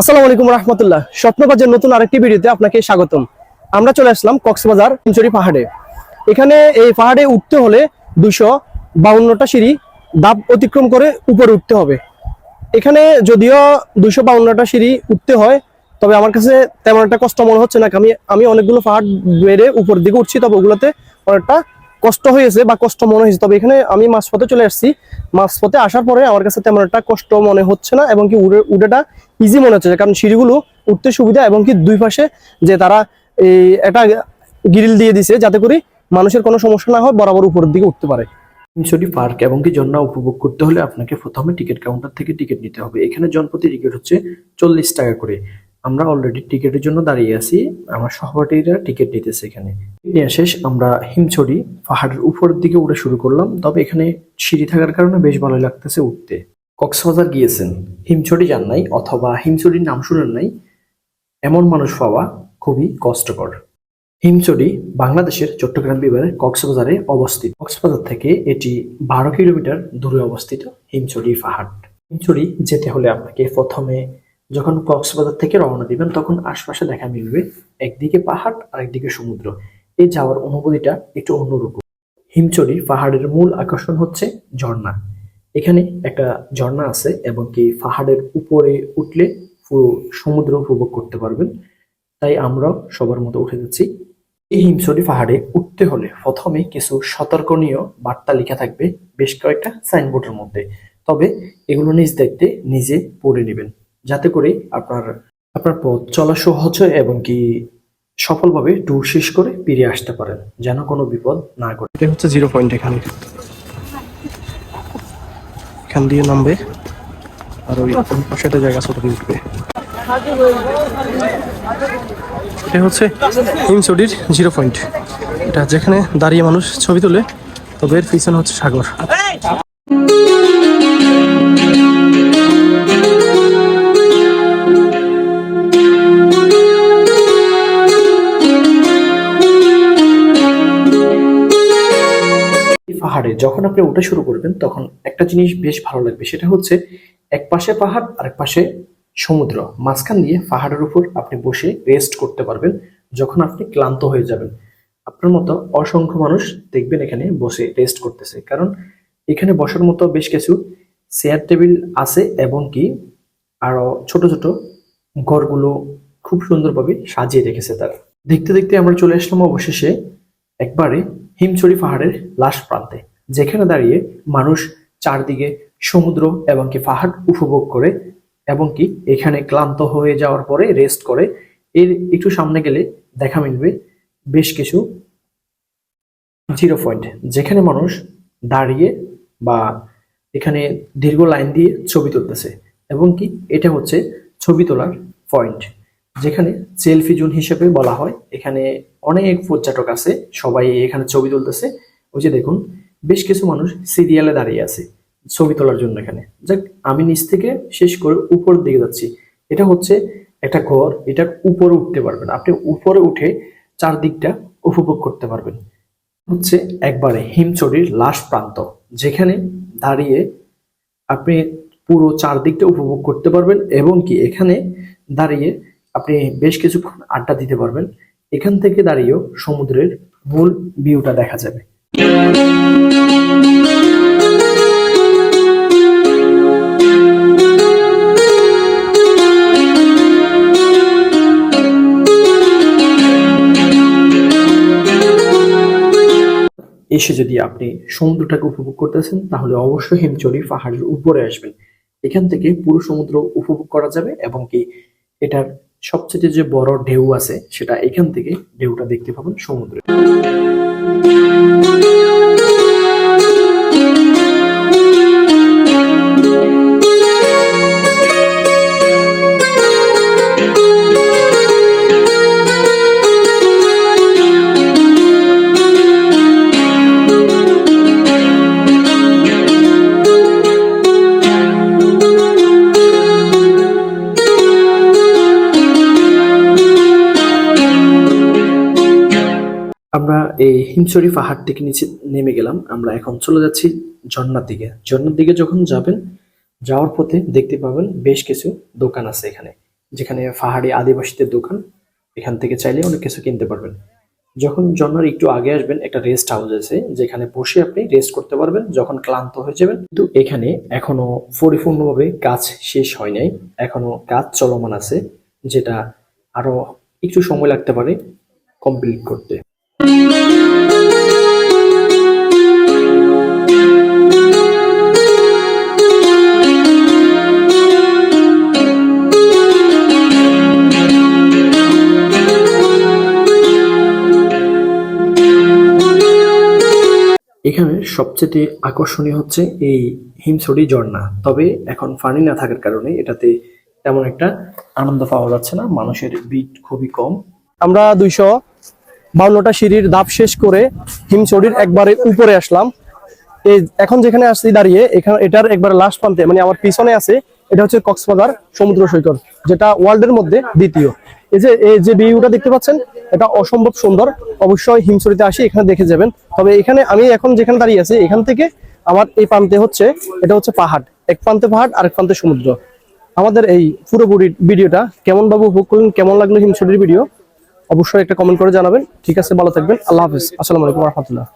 আসসালামু আলাইকুম রহমতুল্লাহ। স্বপ্নবাজের নতুন আরেকটি ভিডিওতে আপনাকে স্বাগতম। আমরা চলে আসলাম কক্সবাজার ইঞ্চুরি পাহাড়ে। এখানে এই পাহাড়ে উঠতে হলে দুশো বাউন্নটা সিঁড়ি দাব অতিক্রম করে উপরে উঠতে হবে। এখানে যদিও দুশো বাউন্নটা সিঁড়ি উঠতে হয়, তবে আমার কাছে তেমন একটা কষ্ট মনে হচ্ছে না। আমি আমি অনেকগুলো পাহাড় বেড়ে উপর দিকে উঠছি, তবে ওগুলোতে অনেকটা কষ্ট হয়েছে বা কষ্ট মনে হয়েছে, তবে এখানে আমি মাঝপথে চলে আসছি। মাঝপথে আসার পরে আমার কাছে তেমন একটা কষ্ট মনে হচ্ছে না এবং কি উড়ে, উড়েটা ইজি মনে হচ্ছে, কারণ সিঁড়িগুলো উঠতে সুবিধা এবং কি দুই পাশে যে তারা এই একটা গ্রিল দিয়ে দিছে যাতে করে মানুষের কোনো সমস্যা না হয়, বরাবর উপরের দিকে উঠতে পারে। হিমছড়ি পার্ক এবং কি ঝর্ণা উপভোগ করতে হলে আপনাকে প্রথমে টিকিট কাউন্টার থেকে টিকিট নিতে হবে। এখানে জনপ্রতি টিকিট হচ্ছে চল্লিশ টাকা করে। আমরা অলরেডি টিকিটের জন্য দাঁড়িয়ে আছি। আমার সহপাঠীরা টিকিট নিতেছে এখানে। শেষ আমরা হিমছড়ি পাহাড়ের উপরের দিকে উঠে শুরু করলাম। তবে এখানে সিঁড়ি থাকার কারণে বেশ ভালো লাগতেছে উঠতে। কক্সবাজার গিয়েছেন। হিমছড়ি যান নাই, অথবা হিমছড়ির নাম শুনেন নাই। এমন মানুষ পাওয়া খুবই কষ্টকর। হিমচড়ি বাংলাদেশের চট্টগ্রাম বিভাগের কক্সবাজারে অবস্থিত। কক্সবাজার থেকে এটি বারো কিলোমিটার দূরে অবস্থিত হিমচড়ি পাহাড়। হিমচড়ি যেতে হলে আপনাকে প্রথমে যখন কক্সবাজার থেকে রওনা দিবেন, তখন আশপাশে দেখা মিলবে একদিকে পাহাড় আর একদিকে সমুদ্র। এই যাওয়ার অনুভূতিটা একটু অন্যরকম। হিমচড়ি পাহাড়ের মূল আকর্ষণ হচ্ছে ঝর্ণা। এখানে একটা ঝর্ণা আছে এবং কি পাহাড়ের উপরে উঠলে পুরো সমুদ্র উপভোগ করতে পারবেন। তাই আমরা সবার মতো উঠে যাচ্ছি। এই হিমছড়ি পাহাড়ে উঠতে হলে প্রথমে কিছু সতর্কনীয় বার্তা লেখা থাকবে বেশ কয়েকটা সাইনবোর্ডের মধ্যে। তবে এগুলো নিজ দায়িত্বে নিজে পড়ে নেবেন। যাতে করে আপনার আপনার পথ চলা সহজ হয় এবং কি সফলভাবে ট্যুর শেষ করে ফিরে আসতে পারেন, যেন কোনো বিপদ না ঘটে। এটা হচ্ছে জিরো পয়েন্ট এখানে। এখান দিয়ে নামবে, আর ওই পাশে জায়গা ছোট উঠবে। এটা হচ্ছে হিমচুডির জিরো পয়েন্ট এটা যেখানে দাঁড়িয়ে মানুষ ছবি তোলে, তবে এর পিছনে হচ্ছে সাগর। পাহাড়ে, যখন আপনি উঠে শুরু করবেন, তখন একটা জিনিস বেশ ভালো লাগবে, সেটা হচ্ছে এক পাশে পাহাড় আর এক পাশে সমুদ্র। মাঝখান দিয়ে পাহাড়ের উপর আপনি বসে রেস্ট করতে পারবেন, যখন আপনি ক্লান্ত হয়ে যাবেন। আপনার মতো অসংখ্য মানুষ দেখবেন এখানে বসে রেস্ট করতেছে। কারণ এখানে বসার মতো বেশ কিছু চেয়ার টেবিল আছে এবং কি আরও ছোট ছোট ঘরগুলো খুব সুন্দরভাবে সাজিয়ে রেখেছে তারা। দেখতে দেখতে আমরা চলে আসলাম অবশেষে একবারে হিমছড়ি পাহাড়ের লাস্ট প্রান্তে, যেখানে দাঁড়িয়ে মানুষ চারদিকে সমুদ্র এবং কি পাহাড় উপভোগ করে এবং কি এখানে ক্লান্ত হয়ে যাওয়ার পরে রেস্ট করে। এর একটু সামনে গেলে দেখা মিলবে বেশ কিছু জিরো পয়েন্ট যেখানে মানুষ দাঁড়িয়ে বা এখানে দীর্ঘ লাইন দিয়ে ছবি তুলতেছে। এবং কি এটা হচ্ছে ছবি তোলার পয়েন্ট যেখানে সেলফি জোন হিসেবে বলা হয়। এখানে অনেক পর্যটক আছে, সবাই এখানে ছবি তুলতেছে। ওই যে দেখুন, বেশ কিছু মানুষ সিরিয়ালে দাঁড়িয়ে আছে ছবি তোলার জন্য এখানে। যাক, আমি নিচ থেকে শেষ করে উপর দিকে যাচ্ছি। এটা হচ্ছে একটা ঘর, এটার উপরে উঠতে পারবেন। আপনি উপরে উঠে চারদিকটা উপভোগ করতে পারবেন। হচ্ছে একবারে হিমচড়ির লাস্ট প্রান্ত, যেখানে দাঁড়িয়ে আপনি পুরো চারদিকটা উপভোগ করতে পারবেন এবং কি এখানে দাঁড়িয়ে আপনি বেশ কিছুক্ষণ আড্ডা দিতে পারবেন। এখান থেকে দাঁড়িয়েও সমুদ্রের মূল ভিউটা দেখা যাবে। এসে যদি আপনি সমুদ্রটাকে উপভোগ করতেছেন, তাহলে অবশ্যই হিমচড়ি পাহাড়ের উপরে আসবেন। এখান থেকে পুরো সমুদ্র উপভোগ করা যাবে এবং কি এটার সবচেয়ে যে বড় ঢেউ আছে সেটা এখান থেকে ঢেউটা দেখতে পাবেন সমুদ্রে। আমরা এই হিমছড়ি পাহাড় থেকে নিচে নেমে গেলাম। আমরা এখন চলে যাচ্ছি ঝর্ণার দিকে। ঝর্ণার দিকে যখন যাবেন, যাওয়ার পথে দেখতে পাবেন বেশ কিছু দোকান আছে এখানে, যেখানে পাহাড়ি আদিবাসীদের দোকান। এখান থেকে চাইলে অনেক কিছু কিনতে পারবেন। যখন জন্নার একটু আগে আসবেন, একটা রেস্ট হাউস আছে, যেখানে বসে আপনি রেস্ট করতে পারবেন যখন ক্লান্ত হয়ে যাবেন। কিন্তু এখানে এখনও পরিপূর্ণভাবে কাজ শেষ হয় নাই। এখনও কাজ চলমান আছে, যেটা আরও একটু সময় লাগতে পারে কমপ্লিট করতে। এখানে সবচেয়ে আকর্ষণীয় হচ্ছে এই হিমছড়ি ঝর্ণা। তবে এখন পানি না থাকার কারণে এটাতে তেমন একটা আনন্দ পাওয়া যাচ্ছে না। মানুষের ভিড় খুবই কম। আমরা দুইশো বাউন্নটা সিঁড়ির ধাপ শেষ করে হিমছড়ির একবারে উপরে আসলাম। এই এখন যেখানে আসছি দাঁড়িয়ে, এখানে এটার একবার লাস্ট প্রান্তে মানে আমার পিছনে আছে, এটা হচ্ছে কক্সবাজার সমুদ্র সৈকত, যেটা ওয়ার্ল্ডের মধ্যে দ্বিতীয়। এই যে এই যে ভিউটা দেখতে পাচ্ছেন, এটা অসম্ভব সুন্দর। অবশ্যই হিমচড়িতে আসি, এখানে দেখে যাবেন। তবে এখানে আমি এখন যেখানে দাঁড়িয়ে আছি, এখান থেকে আমার এই প্রান্তে হচ্ছে, এটা হচ্ছে পাহাড়। এক প্রান্তে পাহাড়, আরেক প্রান্তে সমুদ্র। আমাদের এই পুরোপুরি ভিডিওটা কেমন ভাবে উপভোগ করলেন কেমন লাগল হিমছড়ির ভিডিও? অবশ্যই একটা কমেন্ট করে জানাবেন। ঠিক আছে ভালো থাকবেন। আল্লাহ হাফিজ। আসসালামু আলাইকুম রহমতুল্লাহ।